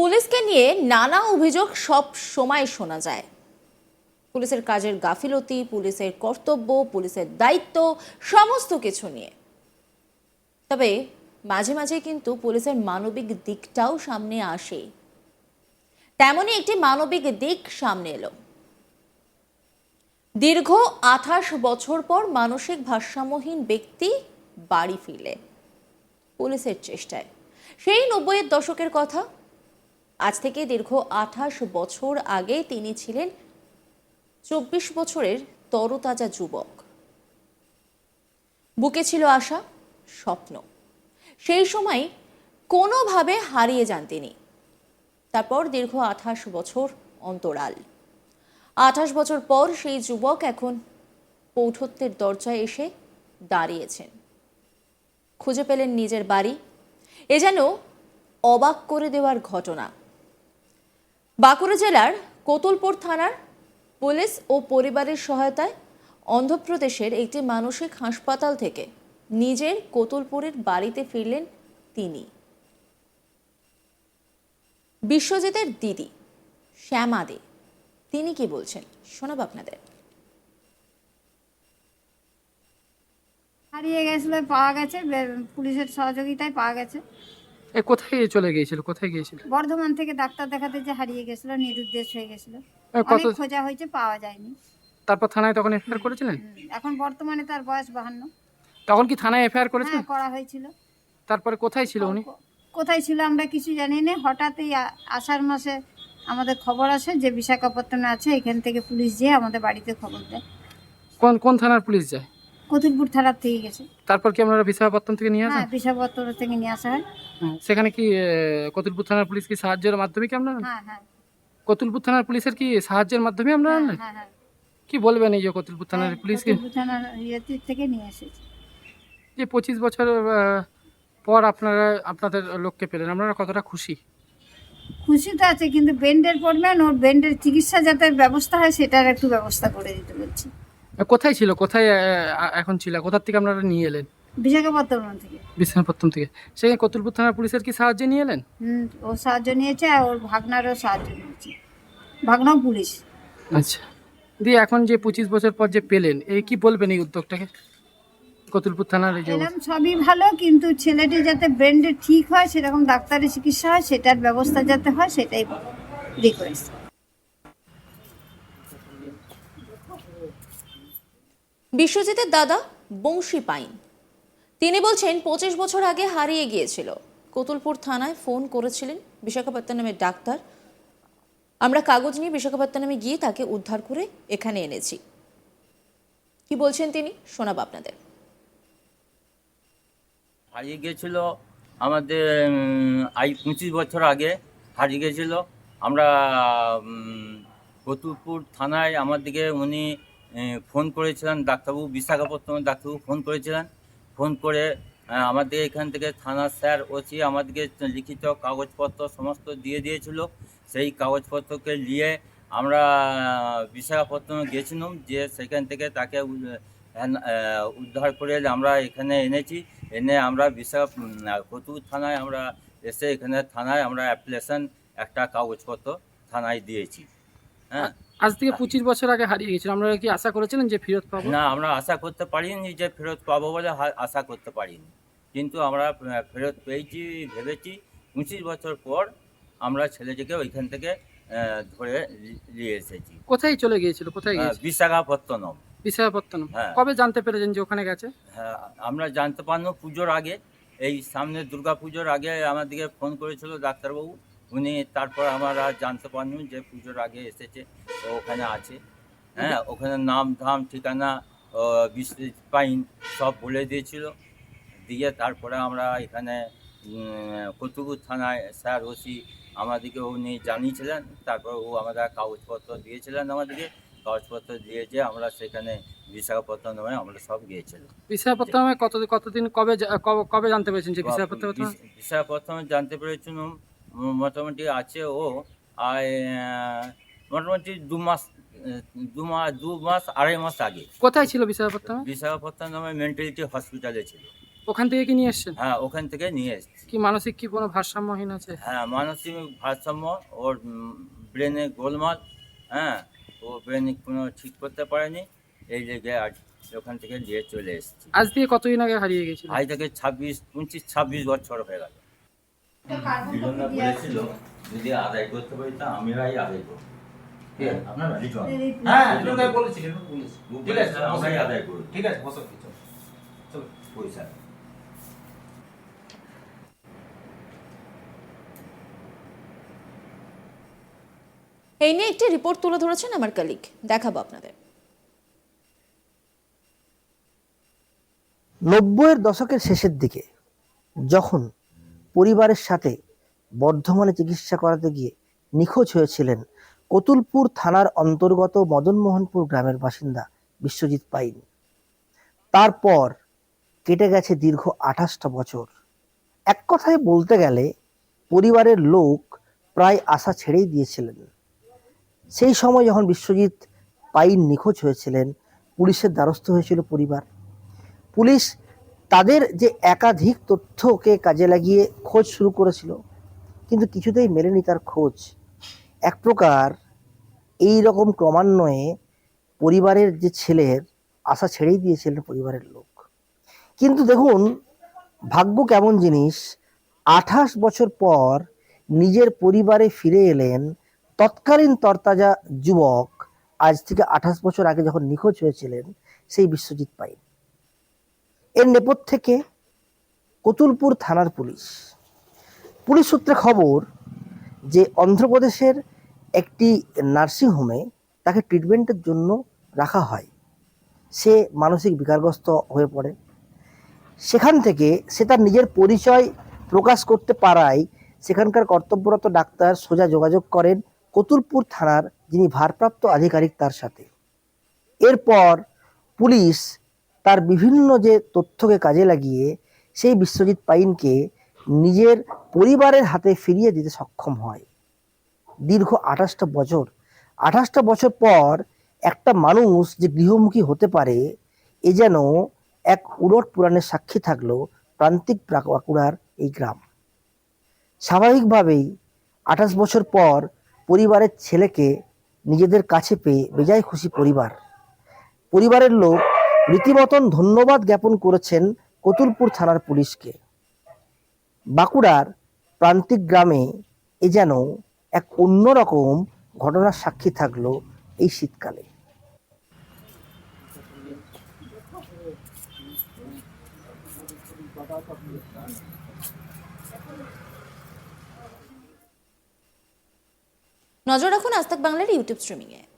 পুলিশকে নিয়ে নানা অভিযোগ সব সময় শোনা যায়। পুলিশের কাজের গাফিলতি, পুলিশের কর্তব্য, পুলিশের দায়িত্ব, সমস্ত কিছু নিয়ে। তবে মাঝে মাঝে কিন্তু পুলিশের মানবিক দিকটাও সামনে আসে। তেমনই একটি মানবিক দিক সামনে এলো। দীর্ঘ আঠাশ বছর পর মানসিক ভারসাম্যহীন ব্যক্তি বাড়ি ফিরলেন পুলিশের চেষ্টায়। সেই নব্বইয়ের দশকের কথা আজ থেকে দীর্ঘ আঠাশ বছর আগে তিনি ছিলেন চব্বিশ বছরের তরতাজা যুবক। বুকে ছিল আশা, স্বপ্ন। সেই সময় কোনোভাবে হারিয়ে যান তিনি। তারপর দীর্ঘ আঠাশ বছর অন্তরাল। আঠাশ বছর পর সেই যুবক এখন পৌঠত্বের দরজায় এসে দাঁড়িয়েছেন। খুঁজে পেলেন নিজের বাড়ি। এ যেন অবাক করে দেওয়ার ঘটনা। বাঁকুড়া জেলার কোতুলপুর থানার পুলিশ ও পরিবারের সহায়তায় অন্ধ্রপ্রদেশের একটি মানসিক হাসপাতাল থেকে নিজের কোতুলপুরের বাড়িতে ফিরলেন তিনি। বিশ্বজিতের দিদি শ্যামা দে। তিনি কি বলছেন? শোনাব আপনাদের। হারিয়ে গেছিল, পাওয়া গেছে পুলিশের সহযোগিতায় পাওয়া গেছে। এ কোথায় চলে গিয়েছিল? কোথায় গিয়েছিল? বর্ধমান থেকে ডাক্তার দেখাতে যে হারিয়ে গেছিল নিরুদ্দেশ হয়ে গেছিল। কত অনেক খোঁজা হয়েছে পাওয়া যায়নি। তারপর থানায় তখন এফআইআর করেছিলেন? এখন বর্তমানে তার বয়স বাহান্ন। তখন কি থানায় এফআইআর করেছিলেন হ্যাঁ করা হয়েছিল। তারপরে কোথায় ছিল উনি? কোথায় ছিল আমরা কিছু জানি না। হঠাৎই আষাঢ় মাসে আমাদের খবর আসে যে বিশাখাপত্তনে আছে এখান থেকে পুলিশ যেয়ে আমাদের বাড়িতে খবর দেয়। কোন কোন থানার পুলিশ যায়? কতুলপুর থানার থেকে গেছে? তারপর কি আপনারা বিশাখাপত্তন থেকে নিয়ে হ্যাঁ আসেন বিশাখাপত্তন থেকে নিয়ে আসা হয়। হ্যাঁ, সেখানে কি এ, কতুলপুর থানার পুলিশ কি সাহায্যের মাধ্যমে কি আপনারা? হ্যাঁ হ্যাঁ। কতুলপুর থানার পুলিশের কি সাহায্যের মাধ্যমে হ্যাঁ আনলেন? হ্যাঁ হ্যাঁ। কি বলবেন এই যে কতুলপুর থানার হ্যাঁ, পুলিশকে কতুলপুর থানার ইয়েতে থেকে নিয়ে এসেছে। যে পঁচিশ বছর আহ, পর আপনারা আপনাদের লোককে পেলেন আপনারা কতটা খুশি? খুশি তো আছে কিন্তু বেন্ডের পড়বেন ওর বেন্ডের চিকিৎসা যাতে ব্যবস্থা হয় সেটার একটু ব্যবস্থা করে দিতে বলছি। কোথায় ছিল? কোথায় এখন ছিল? কোথার থেকে আপনারা নিয়ে এলেন? বিশাখাপত্তনম থেকে। বিশাখাপত্তন থেকে। সেখানে কতুলপুর থানার পুলিশের কি সাহায্য নিয়ে এলেন? হুম, ও সাহায্য নিয়েছে আর ওর ভাগনারও সাহায্য নিয়েছে। ভাগনাও পুলিশ। আচ্ছা। দিয়ে এখন যে পঁচিশ বছর পর যে পেলেন এই কি বলবেন এই উদ্যোগটাকে? কতুলপুর থানার এই এলাম সবই ভালো কিন্তু ছেলেটি যাতে ব্রেন্ডে ঠিক হয় সেরকম ডাক্তারের চিকিৎসা হয় সেটার ব্যবস্থা যাতে হয় সেটাই রিকোয়েস্ট বিশ্বজিতের দাদা বংশী পাইন। তিনি বলছেন, পঁচিশ বছর আগে হারিয়ে গিয়েছিল। কোতুলপুর থানায় ফোন করেছিলেন বিশাখাপত্তনমের ডাক্তার। আমরা কাগজ নিয়ে বিশাখাপত্তনমে গিয়ে তাকে উদ্ধার করে এখানে এনেছি। কি বলছেন তিনি? শোনাব আপনাদের। হারিয়ে গিয়েছিল আমাদের আই, পঁচিশ বছর আগে হারিয়ে গিয়েছিল। আমরা কতুলপুর থানায় আমার দিকে উনি ফোন করেছিলেন ডাক্তারবাবু বিশাখাপত্তমের ডাক্তারবাবু ফোন করেছিলেন। ফোন করে আমাদের এখান থেকে থানার স্যার ওসি আমাদেরকে লিখিত কাগজপত্র সমস্ত দিয়ে দিয়েছিল। সেই কাগজপত্রকে নিয়ে আমরা বিশাখাপত্তমে গেছিলাম যে সেখান থেকে তাকে উদ্ধার করে আমরা এখানে এনেছি। এনে আমরা বিশাখ কতুল থানায় আমরা এসে এখানে থানায় আমরা অ্যাপ্লিকেশন, একটা কাগজপত্র থানায় দিয়েছি। হ্যাঁ। আজ থেকে পঁচিশ বছর আগে হারিয়ে গেছিল। আমরা কি আশা করেছিলেন যে ফেরত পাবো? না আমরা আশা করতে পারিনি যে ফেরত পাবো বলে আশা করতে পারিনি। কিন্তু আমরা ফেরত পেয়েছি ভেবেছি পঁচিশ বছর পর আমরা ছেলেটিকে ওইখান থেকে ধরে নিয়ে এসেছি। কোথায় চলে গিয়েছিল? কোথায় গিয়েছিল? বিশাখাপত্তনম। বিশাখাপত্তনম। হ্যাঁ। কবে জানতে পেরেছেন যে ওখানে গেছে? হ্যাঁ আমরা জানতে পারলাম পুজোর আগে। এই সামনে দুর্গা পুজোর আগে আমাদেরকে ফোন করেছিল ডাক্তারবাবু। উনি তারপর আমরা জানতে পারিনি যে পুজোর আগে এসেছে ও ওখানে আছে। হ্যাঁ ওখানে নাম ধাম ঠিকানা বিশ্বজিৎ পাইন সব বলে দিয়েছিল। দিয়ে তারপরে আমরা এখানে কতুবুর থানায় স্যার ওসি আমাদেরকে উনি জানিয়েছিলেন। তারপর ও আমাদের কাগজপত্র দিয়েছিলেন আমাদেরকে। কাগজপত্র দিয়ে যে আমরা সেখানে বিশাখাপত্তনমে আমরা সব গিয়েছিলাম। বিশাখাপত্তনমে কত কতদিন কবে কবে- জানতে পেরেছেন যে বিশাখাপত্তনম? বিশ- বিশাখাপত্তনমে জানতে পেরেছিলাম। মোটামুটি আছে ও। আর মোটামুটি দু মাস দু মাস দু মাস আড়াই মাস আগে। কোথায় ছিল বিশাখাপত্তনমে? বিশাখাপত্তনমে মেন্টালিটি হসপিটালে ছিল। ওখান থেকে কি নিয়ে এসছেন? হ্যাঁ ওখান থেকে নিয়ে এসেছি। কি মানসিক কি কোনো ভারসাম্যহীন আছে? হ্যাঁ মানসিক ভারসাম্য ওর ব্রেনে গোলমাল হ্যাঁ ও ব্রেনে কোনো ঠিক করতে পারেনি। এই জায়গায় আজ ওখান থেকে নিয়ে চলে এসেছি। আজ দিয়ে কতদিন আগে হারিয়ে গেছিল? আজ থেকে ছাব্বিশ পঁচিশ ছাব্বিশ বছর হয়ে গেল। দুজনে বলেছিল যদি আদায় করতে পারি তা আমরাই আদায় করব। আপনারা লিটন হ্যাঁ লিটন বলেছি লিটন বলেছি। ঠিক আছে আমরাই আদায় করব। ঠিক আছে বসো চলো। চলো। পয়সা। এই নিয়ে একটি রিপোর্ট তুলে ধরেছেন আমার কালিক দেখাবো আপনাদের। নব্বইয়ের দশকের শেষের দিকে যখন পরিবারের সাথে বর্ধমানে চিকিৎসা করাতে গিয়ে নিখোঁজ হয়েছিলেন কতুলপুর থানার অন্তর্গত মদনমোহনপুর গ্রামের বাসিন্দা বিশ্বজিৎ পাইন। তারপর কেটে গেছে দীর্ঘ আঠাশটা বছর। এক কথায় বলতে গেলে পরিবারের লোক প্রায় আশা ছেড়েই দিয়েছিলেন। সেই সময় যখন বিশ্বজিৎ পাইন নিখোঁজ হয়েছিলেন, পুলিশের দ্বারস্থ হয়েছিল পরিবার। পুলিশ তাদের যে একাধিক তথ্যকে কাজে লাগিয়ে খোঁজ শুরু করেছিল, কিন্তু কিছুতেই মেলেনি তার খোঁজ। এক প্রকার এই রকম ক্রমান্বয়ে পরিবারের যে ছেলের আশা ছেড়েই দিয়েছিলেন পরিবারের লোক। কিন্তু দেখুন, ভাগ্য কেমন জিনিস, আঠাশ বছর পর নিজের পরিবারে ফিরে এলেন তৎকালীন তরতাজা যুবক, আজ থেকে আঠাশ বছর আগে যখন নিখোঁজ হয়েছিলেন, সেই বিশ্বজিৎ পাইন। এর নেপথ্যে কতুলপুর থানার পুলিশ। পুলিশ সূত্রে খবর যে অন্ধ্রপ্রদেশের একটি নার্সিংহোমে তাকে ট্রিটমেন্টের জন্য রাখা হয়। সে মানসিক বিকারগ্রস্ত হয়ে পড়ে। সেখান থেকে সে তার নিজের পরিচয় প্রকাশ করতে পারায় সেখানকার কর্তব্যরত ডাক্তার সোজা যোগাযোগ করেন কতুলপুর থানার যিনি ভারপ্রাপ্ত আধিকারিক তার সাথে। এরপর পুলিশ তার বিভিন্ন যে তথ্যকে কাজে লাগিয়ে সেই বিশ্বজিৎ পাইনকে নিজের পরিবারের হাতে ফিরিয়ে দিতে সক্ষম হয়। দীর্ঘ আঠাশটা বছর। আঠাশটা বছর পর একটা মানুষ যে গৃহমুখী হতে পারে, এ যেন এক উলট পুরাণের সাক্ষী থাকল প্রান্তিক বাঁক- বাঁকুড়ার এই গ্রাম। স্বাভাবিকভাবেই আঠাশ বছর পর পরিবারের ছেলেকে নিজেদের কাছে পেয়ে বেজায় খুশি পরিবার। পরিবারের লোক রীতিমতন ধন্যবাদ জ্ঞাপন করেছেন কতুলপুর থানার পুলিশকে। বাঁকুড়ার প্রান্তিক গ্রামে এ যেন এক অন্যরকম ঘটনার সাক্ষী থাকল এই শীতকালে। নজর রাখুন আজ বাংলার ইউটিউব স্ট্রিমিংয়ে।